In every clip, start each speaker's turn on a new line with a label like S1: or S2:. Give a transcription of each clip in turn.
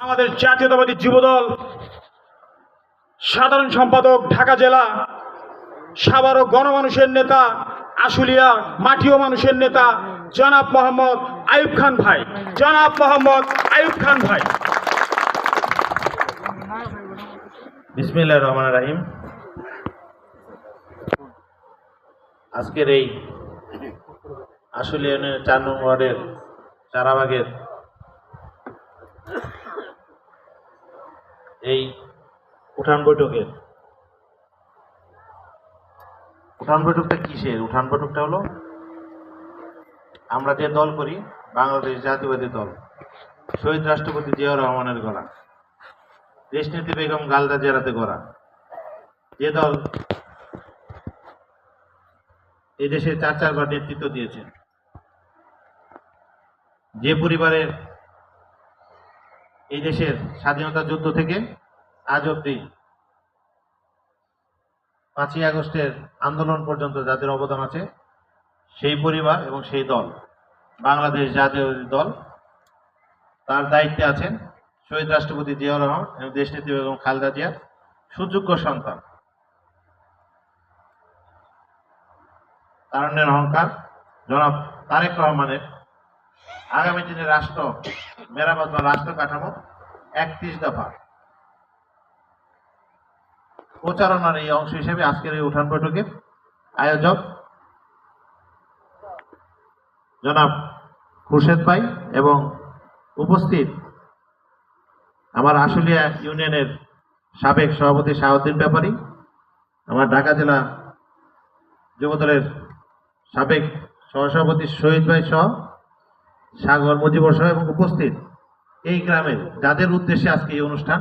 S1: আমাদের জাতীয়তাবাদী যুবদল, সাধারণ সম্পাদক, ঢাকা জেলা সাভার ও গণমানুষের নেতা, আশুলিয়া মাটিও মানুষের নেতা, জনাব মোহাম্মদ আইয়ুব খান ভাই। জনাব মোহাম্মদ আইয়ুব খান ভাই।
S2: বিসমিল্লাহ রহমান রাহিম। আজকের এই আসলে চার নং ওয়ার্ডের চারাবাগের এই উঠান বৈঠকের। উঠান বৈঠকটা কিসের? উঠান বৈঠকটা হলো আমরা যে দল করি, বাংলাদেশ জাতীয়বাদী দল, শহীদ রাষ্ট্রপতি জিয়াউর রহমানের গলা দেশনীতি বেগম গালদা জেরাতে গড়া যে দল এই দেশে চার চারবার নেতৃত্ব দিয়েছে। যে পরিবারের এই দেশের স্বাধীনতা যুদ্ধ থেকে আজ অব্দি পাঁচই আগস্টের আন্দোলন পর্যন্ত যাদের অবদান আছে, সেই পরিবার এবং সেই দল, বাংলাদেশ জাতীয় দল, তার দায়িত্বে আছেন শহীদ রাষ্ট্রপতি জিয়াউর রহমান এবং দেশনেত্রী বেগম খালেদা জিয়ার সুযোগ্য সন্তান। তারণ্যের অহংকার, জনাব তারেক রহমানের আগামী দিনে রাষ্ট্র, মেরামত বা রাষ্ট্র কাঠামো একত্রিশ দফা। প্রচারণার এই অংশ হিসেবে আজকের এই উঠান বৈঠকের আয়োজক জনাব খুরশেদ ভাই এবং উপস্থিত আমার আশুলিয়া ইউনিয়নের সাবেক সভাপতি শাহউদ্দিন ব্যাপারী, আমার ঢাকা জেলা যুবদলের সাবেক সহসভাপতি শহীদ ভাই সহ সাগর মুজিবর সহ এবং উপস্থিত এই গ্রামের, যাদের উদ্দেশ্যে আজকে এই অনুষ্ঠান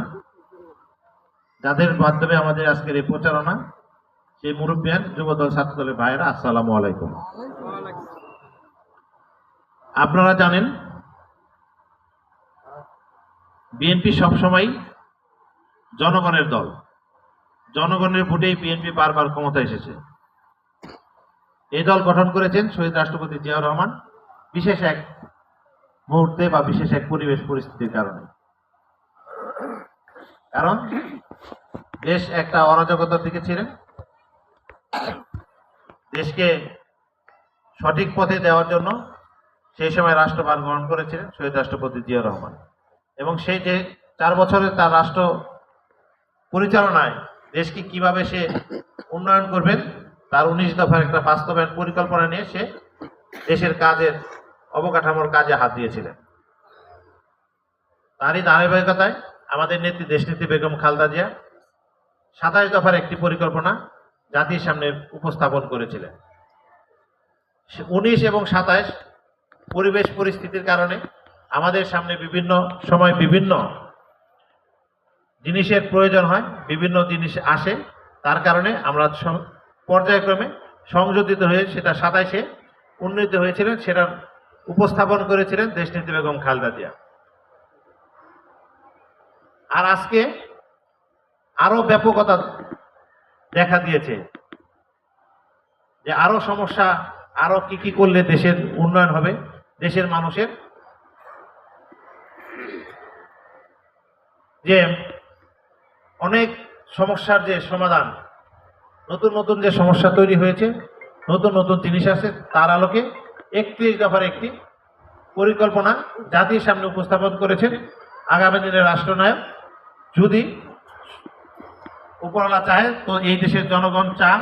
S2: যাদের মাধ্যমে আমাদের আজকের এই প্রচারণা, সেই মুরব্বিয়ান যুবদল ছাত্রদলের ভাইয়েরা, আসসালামু আলাইকুম। আপনারা জানেন বিএনপি সবসময় জনগণের দল। জনগণের ভোটেই বিএনপি বারবার ক্ষমতা এসেছে। এই দল গঠন করেছেন শহীদ রাষ্ট্রপতি জিয়াউর রহমান, বিশেষ এক মুহূর্তে বা বিশেষ এক পরিবেশ পরিস্থিতির কারণে। কারণ দেশ একটা অরাজকতার দিকে ছিলেন দেশকে সঠিক পথে দেওয়ার জন্য সেই সময় রাষ্ট্রভার গ্রহণ করেছিলেন শহীদ রাষ্ট্রপতি জিয়াউর রহমান। এবং সেই যে চার বছরে তার রাষ্ট্র পরিচালনায় দেশকে কীভাবে সে উন্নয়ন করবেন, তার উনিশ দফার একটা বাস্তবায়ন পরিকল্পনা নিয়ে সে দেশের কাজের অবকাঠামোর কাজে হাত দিয়েছিলেন। তারই ধারাবাহিকতায় আমাদের নেত্রী, দেশনেত্রী বেগম খালদা জিয়া সাতাশ দফার একটি পরিকল্পনা জাতির সামনে উপস্থাপন করেছিলেন। উনিশ এবং সাতাশ পরিবেশ পরিস্থিতির কারণে আমাদের সামনে বিভিন্ন সময় বিভিন্ন জিনিসের প্রয়োজন হয়, বিভিন্ন জিনিস আসে, তার কারণে আমরা পর্যায়ক্রমে সংযোজিত হয়ে সেটা সাতাইশে উন্নীত হয়েছিলেন, সেটা উপস্থাপন করেছিলেন দেশনীতি বেগম খালদা জিয়া। আর আজকে আরও ব্যাপকতা দেখা দিয়েছে যে আরও সমস্যা, আরও কি কি করলে দেশের উন্নয়ন হবে, দেশের মানুষের। যে অনেক সমস্যার যে সমাধান, নতুন নতুন যে সমস্যা তৈরি হয়েছে, নতুন নতুন জিনিস আছে, তার আলোকে একত্রিশ দফার একটি পরিকল্পনা জাতির সামনে উপস্থাপন করেছেন আগামী দিনের রাষ্ট্রনায়ক যদি উপরওয়ালা চায় তো এই দেশের জনগণ চান।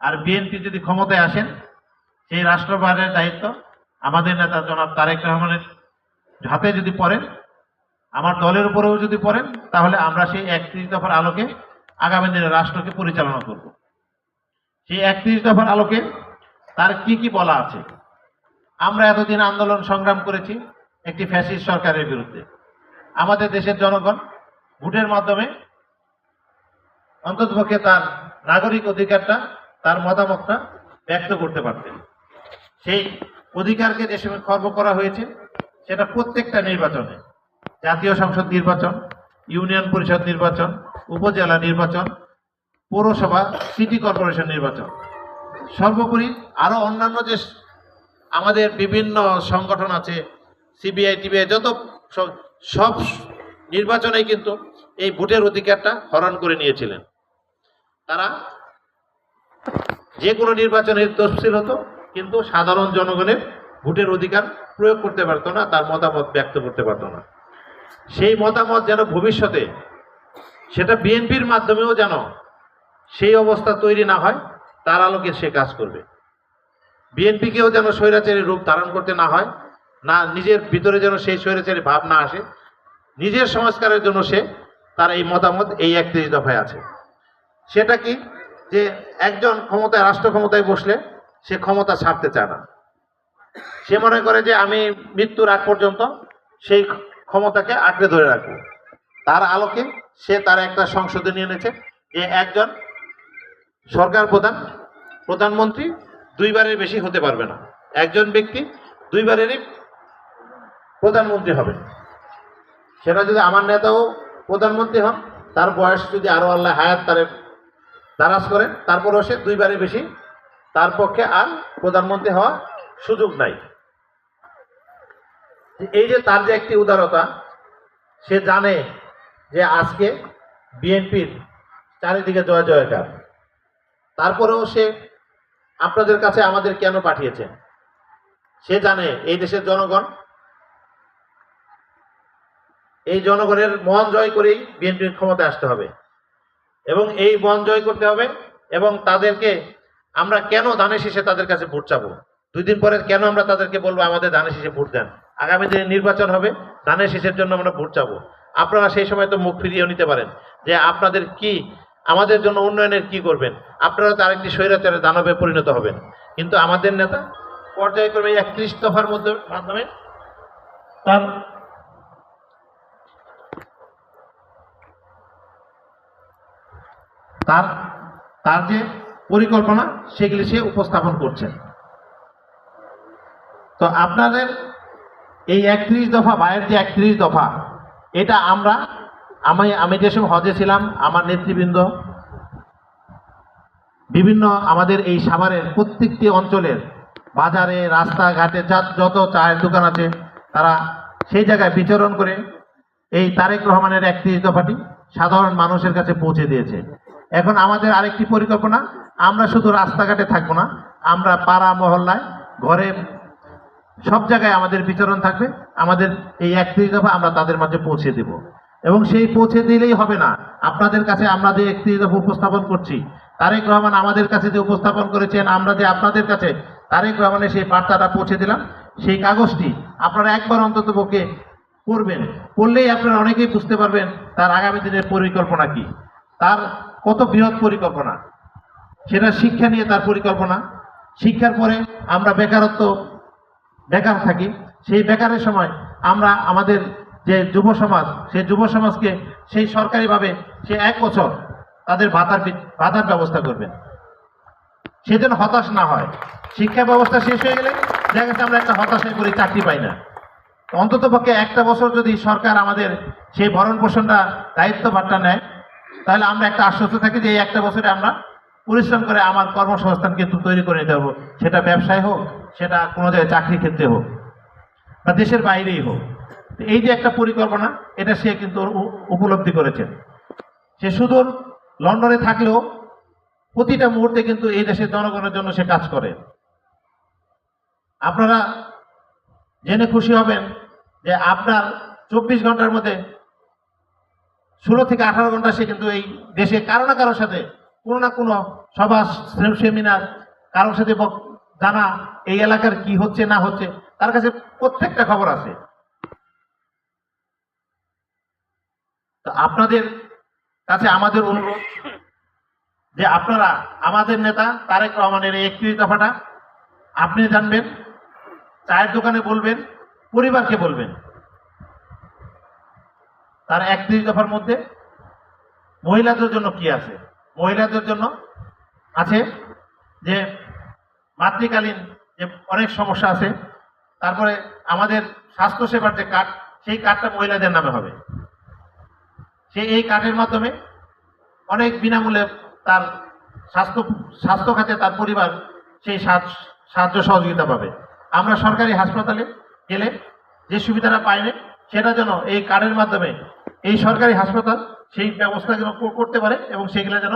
S2: আর বিএনপি যদি ক্ষমতায় আসেন, সেই রাষ্ট্রভারের দায়িত্ব আমাদের নেতা জনাব তারেক রহমানের হাতে যদি পড়েন, আমার দলের উপরেও যদি পড়েন, তাহলে আমরা সেই একত্রিশ দফার আলোকে আগামী দিনে রাষ্ট্রকে পরিচালনা করব। সেই একত্রিশ দফার আলোকে তার কি কি বলা আছে? আমরা এতদিন আন্দোলন সংগ্রাম করেছি একটি ফ্যাসিস্ট সরকারের বিরুদ্ধে। আমাদের দেশের জনগণ ভোটের মাধ্যমে অন্ততপক্ষে তার নাগরিক অধিকারটা, তার মতামতটা ব্যক্ত করতে পারতেন। সেই অধিকারকে যে সময় খর্ব করা হয়েছে, সেটা প্রত্যেকটা নির্বাচনে, জাতীয় সংসদ নির্বাচন, ইউনিয়ন পরিষদ নির্বাচন, উপজেলা নির্বাচন, পৌরসভা, সিটি কর্পোরেশন নির্বাচন। সর্বোপরি আরও অন্যান্য যে আমাদের বিভিন্ন সংগঠন আছে, সিবিআই, টিবিআই, যত সব সব নির্বাচনেই কিন্তু এই ভোটের অধিকারটা হরণ করে নিয়েছিলেন। তারা যে কোনো নির্বাচনে তফসিল হতো, কিন্তু সাধারণ জনগণের ভোটের অধিকার প্রয়োগ করতে পারতো না, তার মতামত ব্যক্ত করতে পারতো না। সেই মতামত যেন ভবিষ্যতে সেটা বিএনপির মাধ্যমেও যেন সেই অবস্থা তৈরি না হয়, তার আলোকে সে কাজ করবে। বিএনপিকেও যেন স্বৈরাচারী রূপ ধারণ করতে না হয়, না নিজের ভিতরে যেন সেই স্বৈরাচারী ভাব না আসে নিজের সংস্কারের জন্য সে তার এই মতামত এই একত্রিশ দফায় আছে। সেটা কি? যে একজন ক্ষমতায়, রাষ্ট্র ক্ষমতায় বসলে সে ক্ষমতা ছাড়তে চায় না। সে মনে করে যে আমি মৃত্যুর আগ পর্যন্ত সেই ক্ষমতাকে আঁকড়ে ধরে রাখব। তার আলোকে সে তার একটা সংসদে নিয়ে এনেছে যে একজন সরকার প্রধান, প্রধানমন্ত্রী দুইবারের বেশি হতে পারবে না। একজন ব্যক্তি দুইবারেরই প্রধানমন্ত্রী হবে। সেটা যদি আমার নেতাও প্রধানমন্ত্রী হন, তার বয়স যদি আরও আল্লাহ হায়াত তারে দারাজ করেন, তারপরেও সে দুইবারের বেশি তার পক্ষে আর প্রধানমন্ত্রী হওয়ার সুযোগ নাই। এই যে তার যে একটি উদারতা, সে জানে যে আজকে বিএনপির চারিদিকে জয় জয়কার। তারপরেও সে আপনাদের কাছে আমাদের কেন পাঠিয়েছেন সে জানে এই দেশের জনগণ এই জনগণের মন জয় করেই বিএনপির ক্ষমতায় আসতে হবে। এবং এই মন জয় করতে হবে এবং তাদেরকে আমরা কেন ধানের শীষে তাদের কাছে ভোট চাবো? দুই দিন পরে কেন আমরা তাদেরকে বলব আমাদের ধানের শীষে ভোট দেন? আগামী দিনে নির্বাচন হবে ধানের শীষের জন্য আমরা ভোট চাবো। আপনারা সেই সময় তো মুখ ফিরিয়েও নিতে পারেন যে আপনাদের কি, আমাদের জন্য উন্নয়নের কি করবেন? আপনারা তার একটি স্বৈরাচারের দানবে পরিণত হবেন। কিন্তু আমাদের নেতা পর্যায়ক্রমে একত্রিশ দফার মধ্যে মাধ্যমে তার তার তার যে পরিকল্পনা সেগুলি সে উপস্থাপন করছেন। তো আপনাদের এই একত্রিশ দফা বাইরের যে একত্রিশ দফা, এটা আমরা, আমি আমি যে সময় হজে ছিলাম, আমার নেতৃবৃন্দ, বিভিন্ন আমাদের এই সাভারের প্রত্যেকটি অঞ্চলের বাজারে, রাস্তাঘাটে যত চায়ের দোকান আছে, তারা সেই জায়গায় বিচরণ করে এই তারেক রহমানের একত্রিশ দফাটি সাধারণ মানুষের কাছে পৌঁছে দিয়েছে। এখন আমাদের আরেকটি পরিকল্পনা, আমরা শুধু রাস্তাঘাটে থাকব না, আমরা পাড়া মহল্লায়, ঘরে সব জায়গায় আমাদের বিচরণ থাকবে, আমাদের এই এক একত্রিশ দফা আমরা তাদের মাঝে পৌঁছে দেব। এবং সেই পৌঁছে দিলেই হবে না। আপনাদের কাছে আমরা যে একত্রিশ দফা উপস্থাপন করছি, তারেক রহমান আমাদের কাছে যে উপস্থাপন করেছেন, আমরা যে আপনাদের কাছে তারেক রহমানের সেই বার্তাটা পৌঁছে দিলাম, সেই কাগজটি আপনারা একবার অন্তত পক্ষে করবেন করলেই আপনারা অনেকেই বুঝতে পারবেন তার আগামী দিনের পরিকল্পনা কি। তার কত বৃহৎ পরিকল্পনা? সেটা শিক্ষা নিয়ে তার পরিকল্পনা। শিক্ষার পরে আমরা বেকারত্ব, বেকার থাকি। সেই বেকারের সময় আমরা আমাদের যে যুব সমাজ, সেই যুব সমাজকে সেই সরকারিভাবে সে এক বছর তাদের ভাতার ভাতার ব্যবস্থা করবেন সে যেন হতাশ না হয়। শিক্ষা ব্যবস্থা শেষ হয়ে গেলে দেখা যাচ্ছে আমরা একটা হতাশায় পড়ে, চাকরি পাই না। অন্তত পক্ষে একটা বছর যদি সরকার আমাদের সেই ভরণ পোষণটা দায়িত্ব ভারটা নেয় তাহলে আমরা একটা আশ্বস্ত থাকি যে এই একটা বছরে আমরা পরিশ্রম করে আমার কর্মসংস্থান কিন্তু তৈরি করে নিতে পারব। সেটা ব্যবসায় হোক, সেটা কোনো জায়গায় চাকরি ক্ষেত্রে হোক, বা দেশের বাইরেই হোক। এই যে একটা পরিকল্পনা, এটা সে কিন্তু উপলব্ধি করেছেন সে সুদূর লন্ডনে থাকলেও প্রতিটা মুহূর্তে কিন্তু এই দেশের জনগণের জন্য সে কাজ করে। আপনারা জেনে খুশি হবেন যে আপনার চব্বিশ ঘণ্টার মধ্যে ষোলো থেকে আঠারো ঘণ্টা সে কিন্তু এই দেশে কারও না কারোর সাথে কোনো না কোনো সভা সেমিনার, কারোর সাথে জানা এই এলাকার কি হচ্ছে, না হচ্ছে, তার কাছে প্রত্যেকটা খবর আছে। তো আপনাদের কাছে আমাদের অনুরোধ যে আপনারা, আমাদের নেতা তারেক রহমানের এই দফাটা, আপনি জানবেন, চায়ের দোকানে বলবেন, পরিবারকে বলবেন। তার একত্রিশ দফার মধ্যে মহিলাদের জন্য কি আছে? মহিলাদের জন্য আছে যে মাতৃকালীন যে অনেক সমস্যা আছে, তারপরে আমাদের স্বাস্থ্যসেবার যে কার্ড, সেই কার্ডটা মহিলাদের নামে হবে। সেই এই কার্ডের মাধ্যমে অনেক বিনামূল্যে তার স্বাস্থ্য স্বাস্থ্য খাতে তার পরিবার সেই সাহায্য- সহযোগিতা পাবে। আমরা সরকারি হাসপাতালে গেলে যে সুবিধাটা পাই না সেটা যেন এই কার্ডের মাধ্যমে এই সরকারি হাসপাতাল সেই ব্যবস্থা যেন করতে পারে এবং সেগুলো যেন